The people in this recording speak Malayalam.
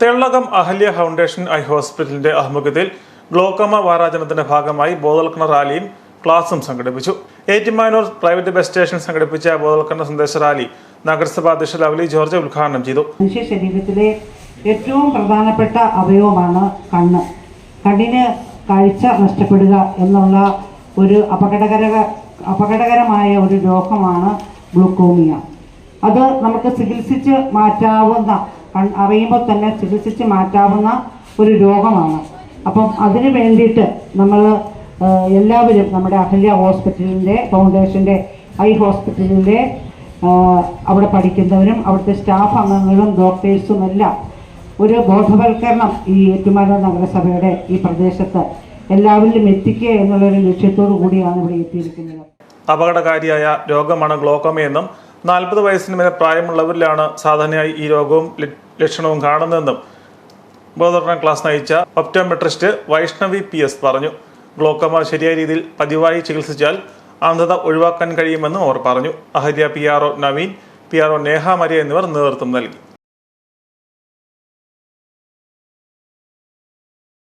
തെള്ളകം അഹല്യ ഫൗണ്ടേഷൻ ഐ ഹോസ്പിറ്റലിന്റെ ആഭിമുഖ്യത്തിൽ ഗ്ലോക്കോമ വാരാചരണത്തിന്റെ ഭാഗമായി ബോധവൽക്കരണ റാലിയും ക്ലാസും സംഘടിപ്പിച്ചു. ഏറ്റുമാനൂർ പ്രൈവറ്റ് ബസ് സ്റ്റേഷൻ സംഘടിപ്പിച്ച ബോധവൽക്കരണ സന്ദേശ റാലി നഗരസഭാ അധ്യക്ഷ ലവ്ലി ജോർജ് ഉദ്ഘാടനം ചെയ്തു. മനുഷ്യ ശരീരത്തിലെ ഏറ്റവും പ്രധാനപ്പെട്ട അവയവമാണ് കണ്ണ്. കണ്ണിന് കാഴ്ച നഷ്ടപ്പെടുക എന്നുള്ള ഒരു അപകടകര അപകടകരമായ ഒരു രോഗമാണ് ഗ്ലൂക്കോമിയ. അത് നമുക്ക് ചികിത്സിച്ച് മാറ്റാവുന്ന അറിയുമ്പോൾ തന്നെ ചികിത്സിച്ച് മാറ്റാവുന്ന ഒരു രോഗമാണ്. അപ്പം അതിന് വേണ്ടിയിട്ട് നമ്മൾ എല്ലാവരും നമ്മുടെ അഹല്യ ഹോസ്പിറ്റലിന്റെ ഫൗണ്ടേഷന്റെ ഐ ഹോസ്പിറ്റലിന്റെ അവിടെ പഠിക്കുന്നവരും അവിടുത്തെ സ്റ്റാഫ് അംഗങ്ങളും ഡോക്ടേഴ്സും എല്ലാം ഒരു ബോധവൽക്കരണം ഈ ഏറ്റുമാനൂർ നഗരസഭയുടെ ഈ പ്രദേശത്ത് എല്ലാവരിലും എത്തിക്കുക എന്നുള്ളൊരു ലക്ഷ്യത്തോടു കൂടിയാണ് ഇവിടെ എത്തിയിരിക്കുന്നത്. അപകടകാരിയായ രോഗമാണ് ഗ്ലോക്കോമയെന്നും നാൽപ്പത് വയസ്സിന് മേലെ പ്രായമുള്ളവരിലാണ് സാധാരണയായി ഈ രോഗവും ലക്ഷണവും കാണുന്നതെന്നും ബോധവൽക്കരണ ക്ലാസ് നയിച്ച ഒപ്റ്റോമെട്രിസ്റ്റ് വൈഷ്ണവി പി എസ് പറഞ്ഞു. ഗ്ലോക്കോമ ശരിയായ രീതിയിൽ പതിവായി ചികിത്സിച്ചാൽ അന്ധത ഒഴിവാക്കാൻ കഴിയുമെന്നും അവർ പറഞ്ഞു. അഹരിയ P R O Naveen P R O Neha Maria എന്നിവർ നേതൃത്വം നൽകി.